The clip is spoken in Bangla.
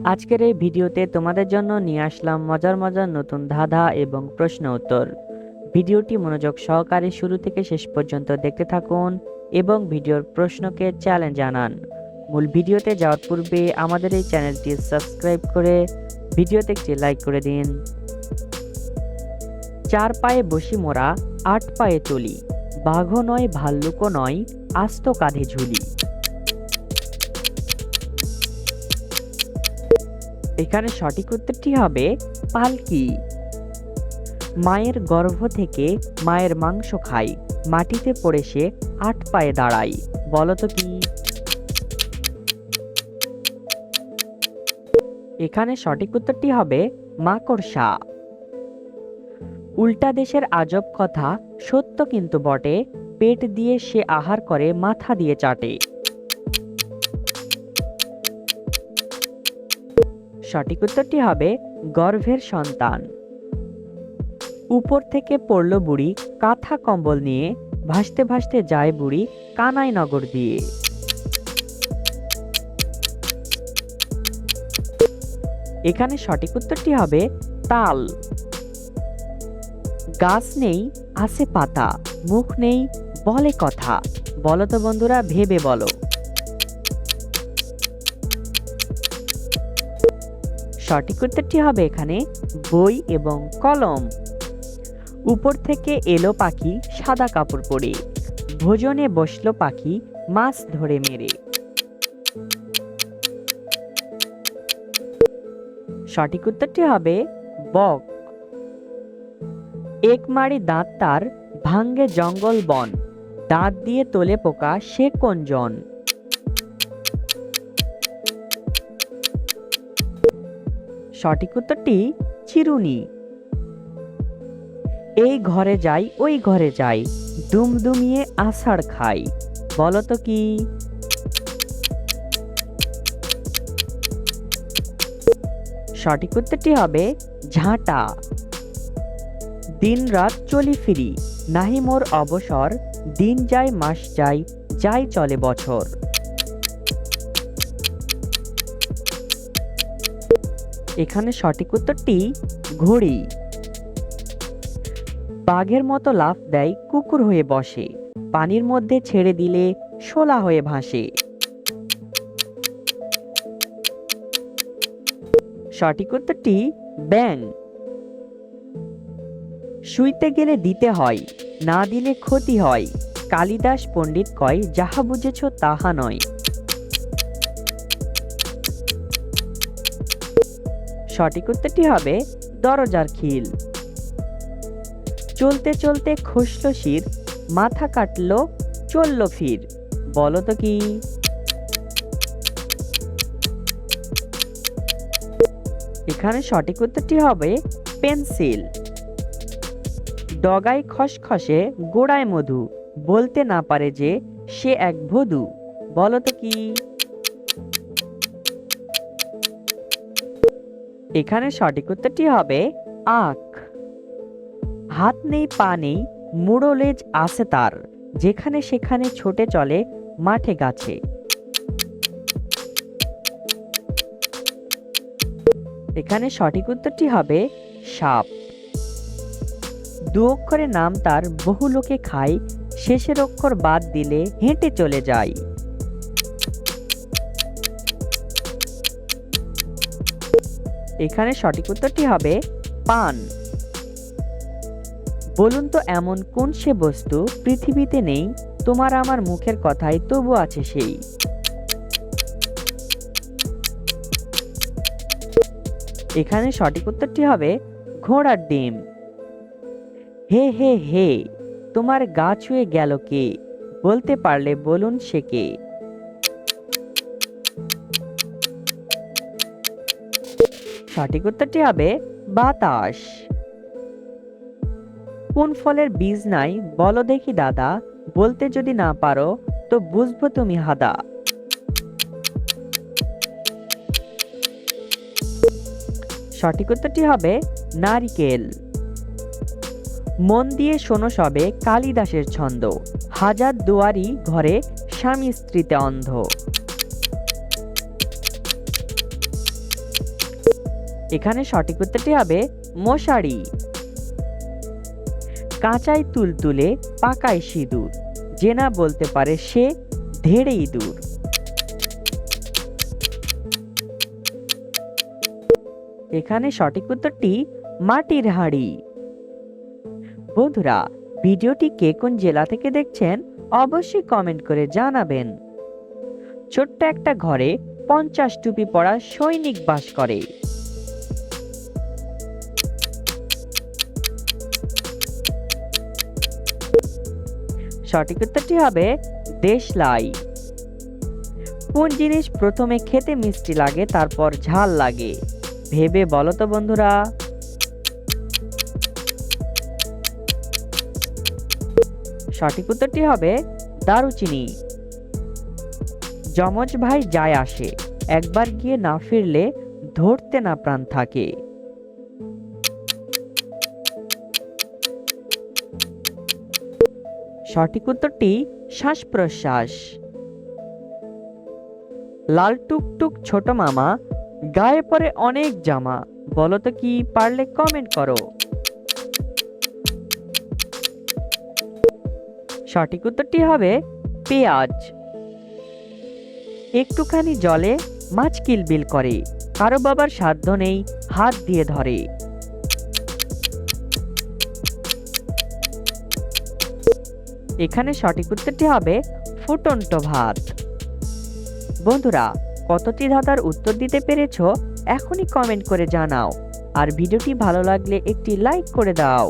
আজকের এই ভিডিওতে তোমাদের জন্য নিয়ে আসলাম মজার মজার নতুন ধাঁধা এবং প্রশ্ন উত্তর। ভিডিওটি মনোযোগ সহকারে শুরু থেকে শেষ পর্যন্ত দেখতে থাকুন এবং ভিডিওর প্রশ্নকে চ্যালেঞ্জ জানান। মূল ভিডিওতে যাওয়ার পূর্বে আমাদের এই চ্যানেলটি সাবস্ক্রাইব করে ভিডিওতে একটি লাইক করে দিন। চার পায়ে বসি মোরা, আট পায়ে চলি। বাঘও নয়, ভাল্লুকও নয়, আস্ত কাঁধে ঝুলি। এখানে সঠিক উত্তরটি হবে পালকি। মায়ের গর্ভ থেকে মায়ের মাংস খাই মাটিতে পড়ে সে আট পায়ে দাঁড়াই বলো তো কি? এখানে সঠিক উত্তরটি হবে মাকড়সা। উল্টা দেশের আজব কথা সত্য কিন্তু বটে। পেট দিয়ে সে আহার করে, মাথা দিয়ে চাটে। সঠিক উত্তরটি হবে গর্ভের সন্তান। উপর থেকে পড়ল বুড়ি কাঁথা কম্বল নিয়ে ভাসতে ভাসতে যায় বুড়ি কানাই নগর দিয়ে। এখানে সঠিক উত্তরটি হবে তাল। গাছ নেই, আছে পাতা, মুখ নেই, বলে কথা। বলো তো বন্ধুরা, ভেবে বলো। সঠিক উত্তরটি হবে এখানে বই এবং কলম। উপর থেকে এলো পাখি সাদা কাপড় পরে। ভোজনে বসল পাখি মাছ ধরে মেরে। সঠিক উত্তরটি হবে বক। এক মারি দাঁত তার ভাঙ্গে জঙ্গল বন। দাঁত দিয়ে তোলে পোকা সে কোন জন? সঠিক উত্তরটি চিরুনি। এই ঘরে যাই, ওই ঘরে যাই, দুমদুমিয়ে আষাঢ় খাই, বলতো কি? সঠিক উত্তরটি হবে ঝাঁটা। দিন রাত চলি ফিরি, নাহি মোর অবসর, দিন যায় মাস যায়, যাই চলে বছর। এখানে সঠিক উত্তরটি ঘড়ি। বাঘের মতো লাফ দেয়, কুকুর হয়ে বসে। পানির মধ্যে ছেড়ে দিলে শোলা হয়ে ভাসে। সঠিক উত্তরটি ব্যাং শুইতে গেলে দিতে হয়, না দিলে ক্ষতি হয়। কালিদাস পণ্ডিত কয়, যাহা বুঝেছ তাহা নয়। সঠিক উত্তরটি হবে দরজার খিল। চলতে চলতে খসলো শির, মাথা কাটলো, চলল ফির। বলো তো কি? এখানে সঠিক উত্তরটি হবে পেন্সিল। ডগায় খসখসে, গোড়ায় মধু। বলতে না পারে যে সে এক ভদু। বলো তো কি? এখানে সঠিক উত্তরটি হবে আখ। হাত নেই, পা নেই, মুড়ো লেজ আছে তার, যেখানে সেখানে ছোটে চলে, মাঠে গাছে। এখানে সঠিক উত্তরটি হবে সাপ। দু অক্ষরে নাম তার বহু লোকে খায়, শেষের অক্ষর বাদ দিলে হেঁটে চলে যায়। এখানে সঠিক উত্তরটি হবে পান। বলুন তো, এমন কোন সে বস্তু পৃথিবীতে নেই? তোমার আমার মুখের কথাই তবু আছে সেই। এখানে সঠিক উত্তরটি হবে ঘোড়ার ডিম। হে হে হে, তোমার গা ছুঁয়ে গেল কে? বলতে পারলে বলুন সে কে। সঠিক উত্তরটি হবে বাতাস। কোন ফলের বীজ নাই? বলো দেখি দাদা, বলতে যদি না পারো, তো বুঝব তুমি হাদা। সঠিক উত্তরটি হবে নারিকেল। মন দিয়ে শোনো সবে, কালিদাসের ছন্দ। হাজার দুয়ারি ঘরে স্বামী স্ত্রীতে অন্ধ। এখানে সঠিক উত্তরটি হবে মশারি। কাঁচাই তুলতুলে পাকাই সিঁদুর, যে না বলতে পারে সে ধেড়ে ইঁদুর এখানে সঠিক উত্তরটি মাটির হাড়ি। বন্ধুরা, ভিডিওটি কে কোন জেলা থেকে দেখছেন অবশ্যই কমেন্ট করে জানাবেন। ছোট্ট একটা ঘরে পঞ্চাশ টুপি পরা সৈনিক বাস করে। সঠিক উত্তরটি হবে দেশলাই কোন জিনিস প্রথমে খেতে মিষ্টি লাগে, তারপর ঝাল লাগে? ভেবে বলো তো বন্ধুরা। সঠিক উত্তরটি হবে দারুচিনি। যমজ ভাই যায় আসে। একবার গিয়ে না ফিরলে ধরতে না প্রাণ থাকে। সঠিক উত্তরটি শ্বাস প্রশ্বাস লাল টুকটুক ছোট মামা, গায়ে পরে অনেক জামা, বলো তো কি পারলে কমেন্ট করো। সঠিক উত্তরটি হবে পেঁয়াজ। একটুখানি জলে মাছ কিলবিল করে, কারও বাবার সাধ্য নেই, হাত দিয়ে ধরে। এখানে সঠিক উত্তরটি হবে ফুটন্ত ভাত। বন্ধুরা, কতটি ধাঁধার উত্তর দিতে পেরেছ এখনই কমেন্ট করে জানাও। আর ভিডিওটি ভালো লাগলে একটি লাইক করে দাও।